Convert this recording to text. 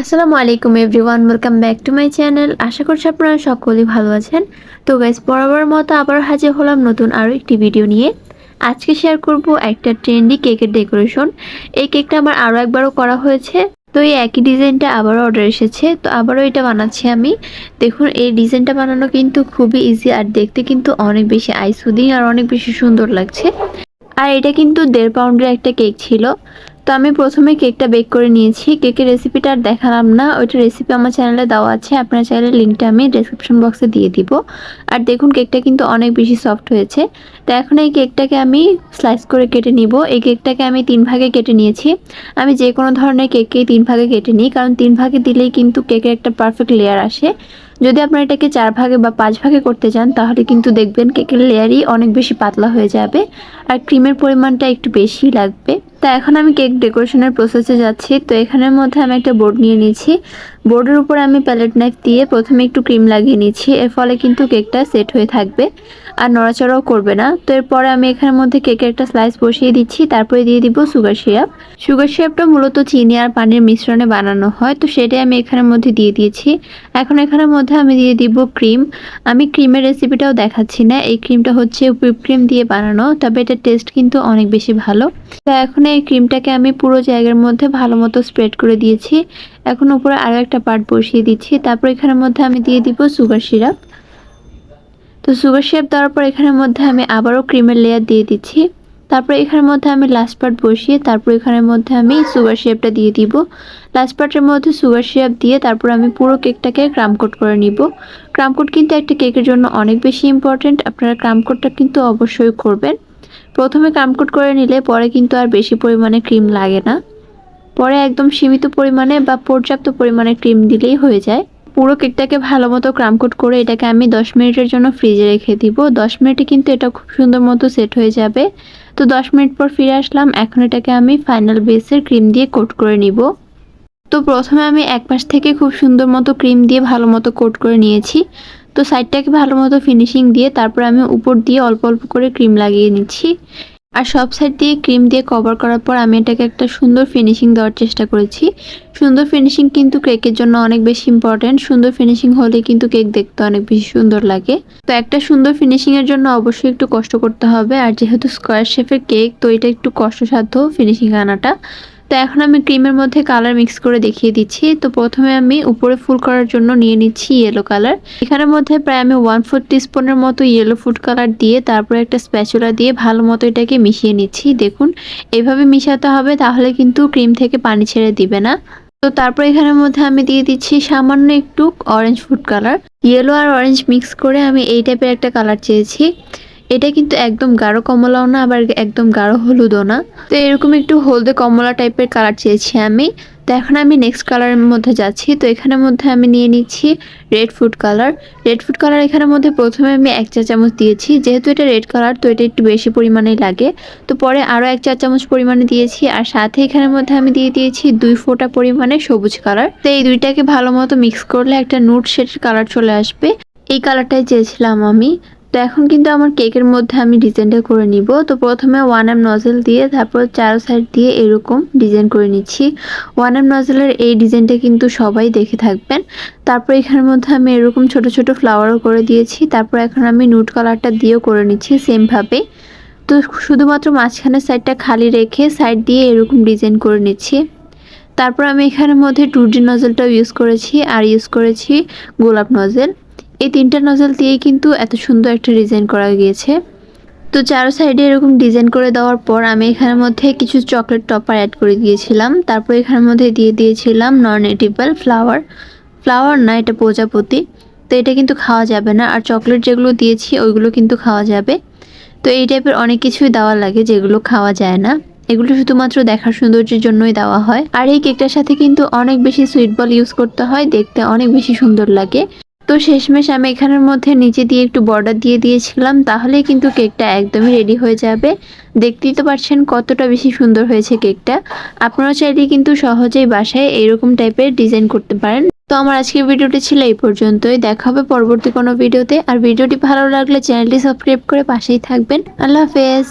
আসসালামু আলাইকুম everyone welcome back to my channel আশা করছি আপনারা সকলেই ভালো আছেন। তো গাইস বরাবর মতো আবার হাজির হলাম নতুন আরও একটি ভিডিও নিয়ে। আজকে শেয়ার করব একটা ট্রেন্ডি কেকের ডেকোরেশন এই কেকটা আমার আরও একবারও করা হয়েছে। তো এই একই ডিজাইনটা আবারও অর্ডার এসেছে। তো আবারও এটা বানাচ্ছি আমি। দেখুন, এই ডিজাইনটা বানানো কিন্তু খুবই ইজি আর দেখতে কিন্তু অনেক বেশি আইসুদিং আর অনেক বেশি সুন্দর লাগছে। আর এটা কিন্তু দেড় পাউন্ডের একটা কেক ছিল। তো আমি প্রথমে কেকটা বেক করে নিয়েছি। কেকের রেসিপিটা আর দেখালাম না। ওইটা রেসিপি আমার চ্যানেলে দেওয়া আছে। আপনার চাইলে লিঙ্কটা আমি ডিসক্রিপশন বক্সে দিয়ে দিব। আর দেখুন, কেকটা কিন্তু অনেক বেশি সফট হয়েছে। তো এখন এই কেকটাকে আমি স্লাইস করে কেটে নিব। এই কেকটাকে আমি তিন ভাগে কেটে নিয়েছি। আমি যে কোনো ধরনের কেককেই তিন ভাগে কেটে নিই। কারণ তিন ভাগে দিলেই কিন্তু কেকের একটা পারফেক্ট লেয়ার আসে। যদি আপনারা এটাকে চার ভাগে বা পাঁচ ভাগে করতে চান, তাহলে কিন্তু দেখবেন কেকের লেয়ারই অনেক বেশি পাতলা হয়ে যাবে। আর ক্রিমের পরিমাণটা একটু বেশি লাগবে। এখন আমি কেক ডেকোরেশনের প্রসেসে যাচ্ছি। তো এখানের মধ্যে আমি একটা বোর্ড নিয়ে নিয়েছি। বোর্ডের উপর আমি প্যালেট নাইফ দিয়ে প্রথমে একটু ক্রিম লাগিয়ে নিচ্ছি এর ফলে কিন্তু কেকটা সেট হয়ে থাকবে আর নড়াচড়াও করবে না। তো এরপরে আমি এখানের মধ্যে কেকের একটা স্লাইস বসিয়ে দিচ্ছি। তারপরে দিয়ে দিব সুগার সিরাপ। সুগার সিরাপটা মূলত চিনি আর পানির মিশ্রণে বানানো হয়। তো সেটাই আমি এখানের মধ্যে দিয়ে দিয়েছি। এখন এখানের মধ্যে আমি দিয়ে দিব ক্রিম। আমি ক্রিমের রেসিপিটাও দেখাচ্ছি না। এই ক্রিমটা হচ্ছে হুইপ ক্রিম দিয়ে বানানো। তবে এটার টেস্ট কিন্তু অনেক বেশি ভালো। তো এখন এই ক্রিমটাকে আমি পুরো জায়গার মধ্যে ভালো মতো স্প্রেড করে দিয়েছি। এখন উপরে আরও একটা পার্ট বসিয়ে দিচ্ছি। তারপর এখানের মধ্যে আমি দিয়ে দিব সুগার সিরাপ। তো সুগার সিরাপ দেওয়ার পর এখানের মধ্যে আমি আবারও ক্রিমের লেয়ার দিয়ে দিচ্ছি। তারপর এখানের মধ্যে আমি লাস্ট পার্ট বসিয়ে তারপর এখানের মধ্যে আমি সুগার সিরাপটা দিয়ে দিব। লাস্ট পার্টের মধ্যে সুগার সিরাপ দিয়ে তারপর আমি পুরো কেকটাকে কোট করে নিব। কোট কিন্তু একটা কেকের জন্য অনেক বেশি ইম্পর্টেন্ট আপনারা কোটটা কিন্তু অবশ্যই করবেন। প্রথমে কোট করে নিলে পরে কিন্তু আর বেশি পরিমাণে ক্রিম লাগে না। পরে একদম সীমিত পরিমাণে বা পর্যাপ্ত পরিমাণে ক্রিম দিলেই হয়ে যায়। পুরো কেকটাকে ভালো মতো ক্রামকোট করে এটাকে আমি দশ মিনিটের জন্য ফ্রিজে রেখে দিব। দশ মিনিটে কিন্তু এটা খুব সুন্দর মতো সেট হয়ে যাবে। তো দশ মিনিট পর ফিরে আসলাম। এখন এটাকে আমি ফাইনাল বেসের ক্রিম দিয়ে কোট করে নিব। তো প্রথমে আমি এক পাশ থেকে খুব সুন্দর মতো ক্রিম দিয়ে ভালো মতো কোট করে নিয়েছি। তো সাইডটাকে ভালো মতো ফিনিশিং দিয়ে তারপর আমি উপর দিয়ে অল্প অল্প করে ক্রিম লাগিয়ে নিচ্ছি। আর সব সাইড দিয়ে ক্রিম দিয়ে কভার করার পর আমি এটাকে একটা সুন্দর ফিনিশিং দেওয়ার চেষ্টা করেছি। সুন্দর ফিনিশিং কিন্তু কেকের জন্য অনেক বেশি ইম্পর্ট্যান্ট সুন্দর ফিনিশিং হলে কিন্তু কেক দেখতে অনেক বেশি সুন্দর লাগে। তো একটা সুন্দর ফিনিশিংয়ের জন্য অবশ্যই একটু কষ্ট করতে হবে। আর যেহেতু স্কোয়ার শেপের কেক তো এটা একটু কষ্টসাধ্য ফিনিশিং আনাটা। তো এখন আমি ক্রিমের মধ্যে কালার মিক্স করে দেখিয়ে দিচ্ছি। তো প্রথমে আমি উপরে ফুল করার জন্য নিয়ে নিচ্ছি ইয়েলো কালার এখানের মধ্যে প্রায় আমি ওয়ান ফোর টিস্পুনের মতো ইয়েলো ফুড কালার দিয়ে তারপরে একটা স্প্যাচুলা দিয়ে ভালো মতো এটাকে মিশিয়ে নিচ্ছি। দেখুন, এভাবে মিশাতে হবে তাহলে কিন্তু ক্রিম থেকে পানি ছেড়ে দিবে না। তো তারপর এখানের মধ্যে আমি দিয়ে দিচ্ছি সামান্য একটু অরেঞ্জ ফুড কালার ইয়েলো আর অরেঞ্জ মিক্স করে আমি এই টাইপের একটা কালার চেয়েছি। এটা কিন্তু একদম গাঢ় কমলাও না, আবার একদম গাঢ় হলুদও না। তো এরকম একটু হলদে কমলা টাইপের কালার চেয়েছি আমি। তো এখন আমি নেক্সট কালারের মধ্যে যাচ্ছি। তো এখানের মধ্যে আমি নিয়ে নিচ্ছি red food colour red food colour এখানের মধ্যে প্রথমে আমি এক চা চামচ দিয়েছি। যেহেতু এটা রেড কালার তো এটা একটু বেশি পরিমাণেই লাগে। তো পরে আরও এক চা চামচ পরিমাণে দিয়েছি। আর সাথে এখানের মধ্যে আমি দিয়ে দিয়েছি দুই ফোঁটা পরিমাণে সবুজ কালার তো এই দুইটাকে ভালো মতো মিক্স করলে একটা নুট শেডের কালার চলে আসবে। এই কালারটাই চেয়েছিলাম আমি। তো এখন কিন্তু আমার কেকের মধ্যে আমি ডিজাইনটা করে নিব। তো প্রথমে ওয়ান এম নজেল দিয়ে, তারপর চারো সাইড দিয়ে এরকম ডিজাইন করে নিচ্ছি। ওয়ান এম নজেলের এই ডিজাইনটা কিন্তু সবাই দেখে থাকবেন। তারপর এখানের মধ্যে আমি এরকম ছোট ছোট ফ্লাওয়ারও করে দিয়েছি। তারপর এখন আমি নুট কালারটা দিয়েও করে নিচ্ছি সেমভাবে তো শুধুমাত্র মাঝখানের সাইডটা খালি রেখে সাইড দিয়ে এরকম ডিজাইন করে নিচ্ছি। তারপর আমি এখানের মধ্যে টু ডি নজেলটাও ইউজ করেছি, আর ইউজ করেছি গোলাপ নজেল এই তিনটা নজল দিয়েই কিন্তু এত সুন্দর একটা ডিজাইন করা গিয়েছে। তো চারো সাইডে এরকম ডিজাইন করে দেওয়ার পর আমি এখানের মধ্যে কিছু চকলেট টপার অ্যাড করে দিয়েছিলাম। তারপর এখানের মধ্যে দিয়ে দিয়েছিলাম নন এডিবল ফ্লাওয়ার ফ্লাওয়ার না, এটা প্রজাপতি। তো এটা কিন্তু খাওয়া যাবে না। আর চকলেট যেগুলো দিয়েছি, ওইগুলো কিন্তু খাওয়া যাবে। তো এই টাইপের অনেক কিছুই দেওয়া লাগে যেগুলো খাওয়া যায় না। এগুলো শুধুমাত্র দেখার সৌন্দর্যের জন্যই দেওয়া হয়। আর এই কেকটার সাথে কিন্তু অনেক বেশি সুইট বল ইউজ করতে হয়। দেখতে অনেক বেশি সুন্দর লাগে। তো শেষমেশ আমি এখানের মধ্যে নিচে দিয়ে একটু বর্ডার দিয়ে দিয়েছিলাম, তাহলেই কিন্তু কেকটা একদমই রেডি হয়ে যাবে। দেখতেই তো পারছেন কতটা বেশি সুন্দর হয়েছে কেকটা আপনারা চাইলে কিন্তু সহজেই বাসায় এইরকম টাইপের ডিজাইন করতে পারেন। তো আমার আজকের ভিডিওটি ছিল এই পর্যন্তই। দেখা হবে পরবর্তী কোনো ভিডিওতে। আর ভিডিওটি ভালো লাগলে চ্যানেলটি সাবস্ক্রাইব করে পাশেই থাকবেন। আল্লাহ হাফেজ।